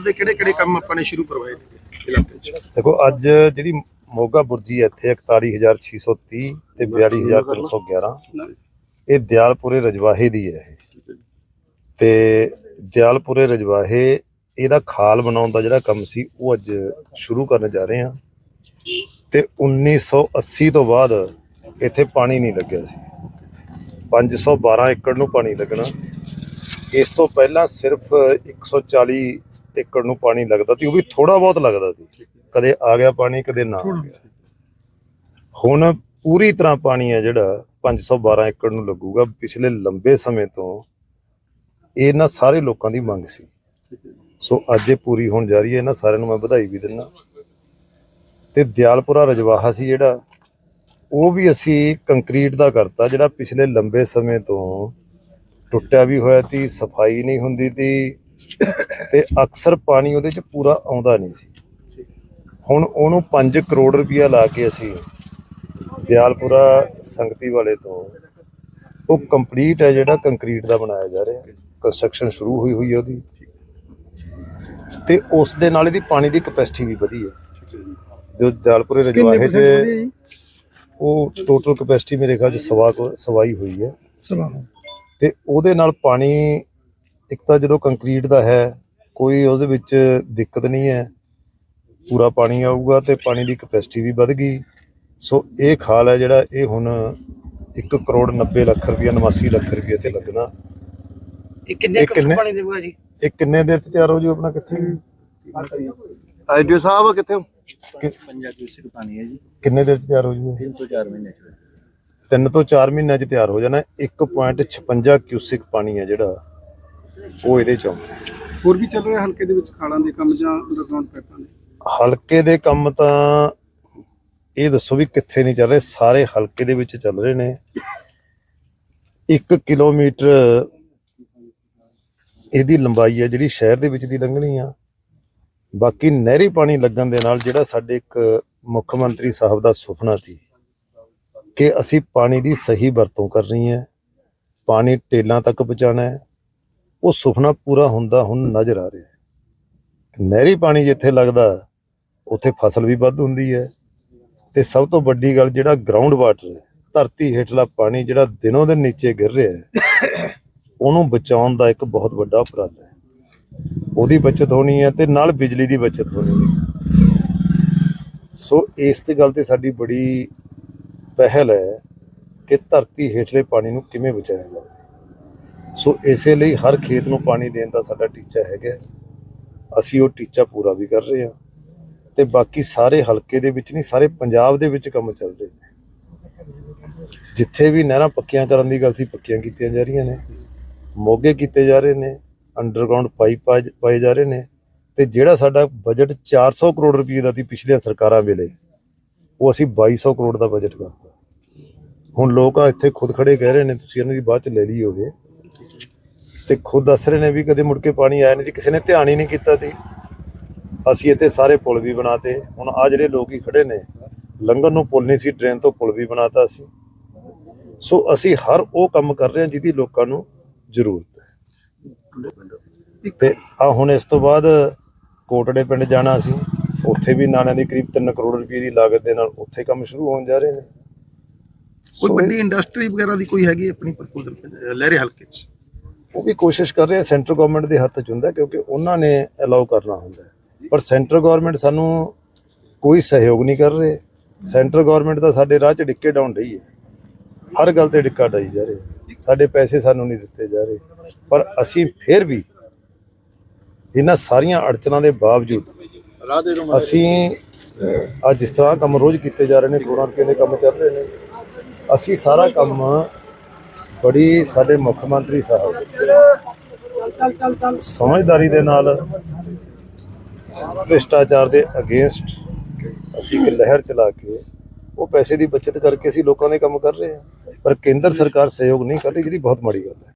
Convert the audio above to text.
ਦੇ ਕਿਹੜੇ ਕਿਹੜੇ ਕੰਮ ਆਪਾਂ ਨੇ ਸ਼ੁਰੂ ਕਰਵਾਏ ਨੇ ਇਲਾਕੇ 'ਚ? ਦੇਖੋ, ਅੱਜ ਜਿਹੜੀ ਮੋਗਾ ਬੁਰਜੀ ਹੈ ਇੱਥੇ 41630 ਤੇ 42311 ਇਹ ਦਿਆਲਪੁਰੇ ਰਜਵਾਹੇ ਦੀ ਹੈ ਇਹ। ਤੇ ਦਿਆਲਪੁਰੇ ਰਜਵਾਹੇ, ਇਹਦਾ ਖਾਲ ਬਣਾਉਣ ਦਾ ਜਿਹੜਾ ਕੰਮ ਸੀ, ਉਹ ਅੱਜ ਸ਼ੁਰੂ ਕਰਨ ਜਾ ਰਹੇ ਹਾਂ। ਤੇ 1980 ਤੋਂ ਬਾਅਦ ਇੱਥੇ ਪਾਣੀ ਨਹੀਂ ਲੱਗਿਆ ਸੀ। 512 ਏਕੜ ਨੂੰ ਪਾਣੀ ਲੱਗਣਾ। ਇਸ ਤੋਂ ਪਹਿਲਾਂ ਸਿਰਫ 140 ਏਕੜ ਨੂੰ ਪਾਣੀ ਲੱਗਦਾ ਸੀ ਉਹ ਵੀ ਥੋੜਾ ਬਹੁਤ ਲੱਗਦਾ ਸੀ। ਕਦੇ ਆ ਗਿਆ ਪਾਣੀ ਕਦੇ ਨਾ ਆ ਗਿਆ। ਹੁਣ ਪੂਰੀ ਤਰ੍ਹਾਂ ਪਾਣੀ ਹੈ ਜਿਹੜਾ 512 ਏਕੜ ਨੂੰ ਲੱਗੂਗਾ। ਪਿਛਲੇ ਲੰਬੇ ਸਮੇਂ ਤੋਂ ਇਹ ਇਹਨਾਂ ਸਾਰੇ ਲੋਕਾਂ ਦੀ ਮੰਗ ਸੀ। ਸੋ ਅੱਜ ਇਹ ਪੂਰੀ ਹੋਣ ਜਾ ਰਹੀ ਹੈ ਇਹਨਾਂ ਸਾਰਿਆਂ ਨੂੰ ਮੈਂ ਵਧਾਈ ਵੀ ਦਿੰਦਾ। ਤੇ ਦਿਆਲਪੁਰਾ ਰਜਵਾਹਾ ਸੀ ਜਿਹੜਾ ਉਹ ਵੀ ਅਸੀਂ ਕੰਕਰੀਟ ਦਾ ਕਰਤਾ ਜਿਹੜਾ ਪਿਛਲੇ ਲੰਬੇ ਸਮੇਂ ਤੋਂ ਟੁੱਟਿਆ ਵੀ ਹੋਇਆ ਸੀ ਸਫ਼ਾਈ ਨਹੀਂ ਹੁੰਦੀ ਸੀ। ਤੇ ਅਕਸਰ ਪਾਣੀ ਉਹਦੇ ਚ ਪੂਰਾ ਆਉਂਦਾ ਨਹੀਂ ਸੀ। ਹੁਣ ਉਹਨੂੰ 5 ਕਰੋੜ ਰੁਪਇਆ ਲਾ ਕੇ ਅਸੀਂ ਦਿਆਲਪੁਰਾ ਸੰਗਤੀ ਵਾਲੇ ਤੋਂ ਉਹ ਕੰਪਲੀਟ ਹੈ ਜਿਹੜਾ ਕੰਕਰੀਟ ਦਾ ਬਣਾਇਆ ਜਾ ਰਿਹਾ। ਕੰਸਟਰਕਸ਼ਨ ਸ਼ੁਰੂ ਹੋਈ ਹੋਈ ਹੈ ਉਹਦੀ। ਤੇ ਉਸ ਦੇ ਨਾਲ ਇਹਦੀ ਪਾਣੀ ਦੀ ਕਪੈਸਿਟੀ ਵੀ ਵਧੀ ਹੈ। ਜੋ ਦਿਆਲਪੁਰੇ ਰਜਵਾਹੇ 'ਚ ਉਹ ਟੋਟਲ ਕਪੈਸਿਟੀ ਮੇਰੇ ਖਿਆਲ 'ਚ ਸਵਾ ਸਵਾਈ ਹੋਈ ਹੈ। ਤੇ ਉਹਦੇ ਨਾਲ ਪਾਣੀ ਇੱਕ ਤਾਂ ਜਦੋਂ ਕੰਕਰੀਟ ਦਾ ਹੈ ਕੋਈ ਉਹਦੇ ਵਿੱਚ ਦਿੱਕਤ ਨਹੀਂ ਹੈ। ਪੂਰਾ ਪਾਣੀ ਆਊਗਾ ਤੇ ਪਾਣੀ ਦੀ ਕਪੈਸਿਟੀ ਵੀ ਵਧ ਗਈ। ਸੋ ਇਹ ਖਾਲ ਹੈ ਜਿਹੜਾ ਇਹ ਹੁਣ 1 ਕਰੋੜ 90 ਲੱਖ ਰੁਪਇਆ 89 ਲੱਖ ਰੁਪਏ ਤੇ ਲੱਗਣਾ। ਇਹ ਕਿੰਨੇ ਇਹ ਕੁ ਕਿੰਨੇ- ਪਾਣੀ ਦੇਊਗਾ ਜੀ? ਇਹ ਕਿੰਨੇ ਦੇਰ ਚ ਤਿਆਰ ਹੋ ਜੂ ਆਪਣਾ ਕਿੱਥੇ? ਆਈਡੀਓ ਸਾਹਿਬ ਕਿੱਥੇ ਹੋ? ਪੰਜਾ ਕਿਊਸਿਕ ਪਾਣੀ ਹੈ ਜੀ। ਕਿੰਨੇ ਦੇਰ ਚ ਤਿਆਰ ਹੋ ਜੂ 3 ਤੋਂ 4 ਮਹੀਨੇ ਚ। ਤਿੰਨ ਤੋਂ 4 ਮਹੀਨਿਆਂ ਚ ਤਿਆਰ ਹੋ ਜਾਣਾ। 1.56 ਕਿਊਸਿਕ ਪਾਣੀ ਹੈ ਜਿਹੜਾ। ਉਹ ਇਹਦੇ ਚ ਆਉਂਦਾ ਹੋਰ ਵੀ ਚੱਲ ਰਿਹਾ ਹਲਕੇ ਦੇ ਵਿੱਚ ਖਾਲਾਂ ਦੇ ਕੰਮ ਜਾਂ ਅੰਡਰਗਰਾਉਂਡ ਪਾਈਪਾਂ ਦੇ? ਹਲਕੇ ਦੇ ਕੰਮ ਤਾਂ ਇਹ ਦੱਸੋ ਵੀ ਕਿੱਥੇ ਨਹੀਂ ਚੱਲ ਰਹੇ ਸਾਰੇ ਹਲਕੇ ਦੇ ਵਿੱਚ ਚੱਲ ਰਹੇ ਨੇ। 1 ਕਿਲੋਮੀਟਰ ਇਹਦੀ ਲੰਬਾਈ ਹੈ ਜਿਹੜੀ ਸ਼ਹਿਰ ਦੇ ਵਿੱਚ ਦੀ ਲੰਘਣੀ ਆ। ਬਾਕੀ ਨਹਿਰੀ ਪਾਣੀ ਲੱਗਣ ਦੇ ਨਾਲ ਜਿਹੜਾ ਸਾਡੇ ਇੱਕ ਮੁੱਖ ਮੰਤਰੀ ਸਾਹਿਬ ਦਾ ਸੁਪਨਾ ਸੀ ਕਿ ਅਸੀਂ ਪਾਣੀ ਦੀ ਸਹੀ ਵਰਤੋਂ ਕਰਨੀ ਹੈ ਪਾਣੀ ਟੇਲਾਂ ਤੱਕ ਪਹੁੰਚਾਉਣਾ ਹੈ। ਉਹ ਸੁਪਨਾ ਪੂਰਾ ਹੁੰਦਾ ਹੁਣ ਨਜ਼ਰ ਆ ਰਿਹਾ ਹੈ। ਨਹਿਰੀ ਪਾਣੀ ਜਿੱਥੇ ਲੱਗਦਾ, ਉੱਥੇ ਫਸਲ ਵੀ ਵੱਧ ਹੁੰਦੀ ਹੈ। ਤੇ ਸਭ ਤੋਂ ਵੱਡੀ ਗੱਲ ਜਿਹੜਾ ਗਰਾਊਂਡ ਵਾਟਰ ਹੈ, ਧਰਤੀ ਹੇਠਲਾ ਪਾਣੀ ਜਿਹੜਾ ਦਿਨੋਂ ਦਿਨ ਨੀਚੇ ਗਿਰ ਰਿਹਾ ਹੈ, ਉਹਨੂੰ ਬਚਾਉਣ ਦਾ ਇੱਕ ਬਹੁਤ ਵੱਡਾ ਉਪਰਾਲਾ ਹੈ। ਉਹਦੀ ਬਚਤ ਹੋਣੀ ਹੈ ਤੇ ਨਾਲ ਬਿਜਲੀ ਦੀ ਬਚਤ ਹੋਣੀ ਹੈ। ਸੋ ਇਸ ਤੇ ਗੱਲ ਤੇ ਸਾਡੀ ਬੜੀ ਪਹਿਲ ਹੈ ਕਿ ਧਰਤੀ ਹੇਠਲੇ ਪਾਣੀ ਨੂੰ ਕਿਵੇਂ ਬਚਾਇਆ ਜਾਵੇ। ਸੋ ਇਸੇ ਲਈ ਹਰ ਖੇਤ ਨੂੰ ਪਾਣੀ ਦੇਣ ਦਾ ਸਾਡਾ ਟੀਚਾ ਹੈਗਾ ਅਸੀਂ ਉਹ ਟੀਚਾ ਪੂਰਾ ਵੀ ਕਰ ਰਹੇ ਹਾਂ ਤੇ ਬਾਕੀ ਸਾਰੇ ਹਲਕੇ ਦੇ ਵਿੱਚ ਨਹੀਂ, ਸਾਰੇ ਪੰਜਾਬ ਦੇ ਵਿੱਚ ਕੰਮ ਚੱਲ ਰਹੇ ਨੇ। ਜਿੱਥੇ ਵੀ ਨਹਿਰਾਂ ਪੱਕੀਆਂ ਕਰਨ ਦੀ ਗੱਲ ਸੀ, ਪੱਕੀਆਂ ਕੀਤੀਆਂ ਜਾ ਰਹੀਆਂ ਨੇ। ਮੋਗੇ ਕੀਤੇ ਜਾ ਰਹੇ ਨੇ ਅੰਡਰਗਰਾਉਂਡ ਪਾਈਪ ਪਾਏ- ਜਾ ਰਹੇ ਨੇ ਤੇ ਜਿਹੜਾ ਸਾਡਾ ਬਜਟ 400 ਕਰੋੜ ਰੁਪਏ ਦਾ ਸੀ, ਪਿਛਲੀਆਂ ਸਰਕਾਰਾਂ ਵੇਲੇ, ਉਹ ਅਸੀਂ 2200 ਕਰੋੜ ਦਾ ਬਜਟ ਕਰਤਾ। ਹੁਣ ਲੋਕ ਆ ਇੱਥੇ ਖੁਦ ਖੜੇ ਕਹਿ ਰਹੇ ਨੇ, ਤੁਸੀਂ ਇਹਨਾਂ ਦੀ ਬਾਅਦ ਚ ਲੈ ਲਈ ਹੋਵੇ ਤੇ ਖੁਦ ਦੱਸ ਨੇ ਵੀ ਕਦੇ ਮੁੜ ਕੇ ਪਾਣੀ ਆਇਆ ਨਹੀਂ ਸੀ ਕਿਸੇ ਨੇ ਧਿਆਨ ਹੀ ਨਹੀਂ ਕੀਤਾ ਸੀ ਅਸੀਂ ਇੱਥੇ ਸਾਰੇ ਪੁਲ ਵੀ ਬਣਾਤੇ। ਹੁਣ ਆ ਜਿਹੜੇ ਲੋਕ ਹੀ ਖੜੇ ਨੇ, ਲੰਗਰ ਨੂੰ ਪੁਲ ਨਹੀਂ ਸੀ ਟ੍ਰੇਨ ਤੋਂ ਪੁਲ ਵੀ ਬਣਾਤਾ ਸੀ। ਸੋ ਅਸੀਂ ਹਰ ਉਹ ਕੰਮ ਕਰ ਰਹੇ ਹਾਂ ਜਿਹਦੀ ਲੋਕਾਂ ਨੂੰ ਜ਼ਰੂਰਤ ਹੈ। ਤੇ ਆ ਹੁਣ ਇਸ ਤੋਂ ਬਾਅਦ ਕੋਟੜੇ ਪਿੰਡ ਜਾਣਾ ਸੀ। ਉੱਥੇ ਵੀ ਨਾਲਿਆਂ ਦੀ ਕਰੀਬ 3 ਕਰੋੜ ਰੁਪਏ ਦੀ ਲਾਗਤ ਦੇ ਨਾਲ ਉੱਥੇ ਕੰਮ ਸ਼ੁਰੂ ਹੋਣ ਜਾ ਰਹੇ ਨੇ। ਕੋਈ ਸੋ ਵੱਡੀ ਇੰਡਸਟਰੀ ਵਗੈਰਾ ਦੀ ਕੋਈ ਹੈਗੀ ਆਪਣੀ ਪ੍ਰਪੋਜ਼ਲ ਲਹਿਰੇ ਹਲਕੇ 'ਚ? ਉਹ ਵੀ ਕੋਸ਼ਿਸ਼ ਕਰ ਰਹੇ ਆ ਸੈਂਟਰ ਗਵਰਨਮੈਂਟ ਦੇ ਹੱਥ 'ਚ ਹੁੰਦਾ ਕਿਉਂਕਿ ਉਹਨਾਂ ਨੇ ਅਲਾਉ ਕਰਨਾ ਹੁੰਦਾ ਹੈ। ਪਰ ਸੈਂਟਰ ਗਵਰਨਮੈਂਟ ਸਾਨੂੰ ਕੋਈ ਸਹਿਯੋਗ ਨਹੀਂ ਕਰ ਰਹੇ। ਸੈਂਟਰ ਗਵਰਨਮੈਂਟ ਦਾ ਸਾਡੇ ਰਾਹ 'ਚ ਡਿੱਕੇ ਡਾਉਣ ਰਹੀ ਹੈ। ਹਰ ਗੱਲ ਤੇ ਡਿੱਕਾ ਡਾਈ ਜਾ ਰਹੇ ਸਾਡੇ ਪੈਸੇ ਸਾਨੂੰ ਨਹੀਂ ਦਿੱਤੇ ਜਾ ਰਹੇ। ਪਰ ਅਸੀਂ ਫਿਰ ਵੀ ਇਹਨਾਂ ਸਾਰੀਆਂ ਅੜਚਨਾਂ ਦੇ ਬਾਵਜੂਦ ਅਸੀਂ ਅੱਜ ਜਿਸ ਤਰ੍ਹਾਂ ਕੰਮ ਰੋਜ਼ ਕੀਤੇ ਜਾ ਰਹੇ ਨੇ ਕਰੋੜਾਂ ਰੁਪਏ ਦੇ ਕੰਮ ਚੱਲ ਰਹੇ ਨੇ। ਅਸੀਂ ਸਾਰਾ ਕੰਮ ਬੜੀ ਸਾਡੇ ਮੁੱਖ ਮੰਤਰੀ ਸਾਹਿਬ ਸਮਝਦਾਰੀ ਦੇ ਨਾਲ ਭ੍ਰਿਸ਼ਟਾਚਾਰ ਦੇ ਅਗੇਂਸਟ ਅਸੀਂ ਇੱਕ ਲਹਿਰ ਚਲਾ ਕੇ ਉਹ ਪੈਸੇ ਦੀ ਬਚਤ ਕਰਕੇ ਅਸੀਂ ਲੋਕਾਂ ਦੇ ਕੰਮ ਕਰ ਰਹੇ ਹਾਂ। ਪਰ ਕੇਂਦਰ ਸਰਕਾਰ ਸਹਿਯੋਗ ਨਹੀਂ ਕਰ ਰਹੀ, ਜਿਹੜੀ ਬਹੁਤ ਮਾੜੀ ਗੱਲ ਹੈ।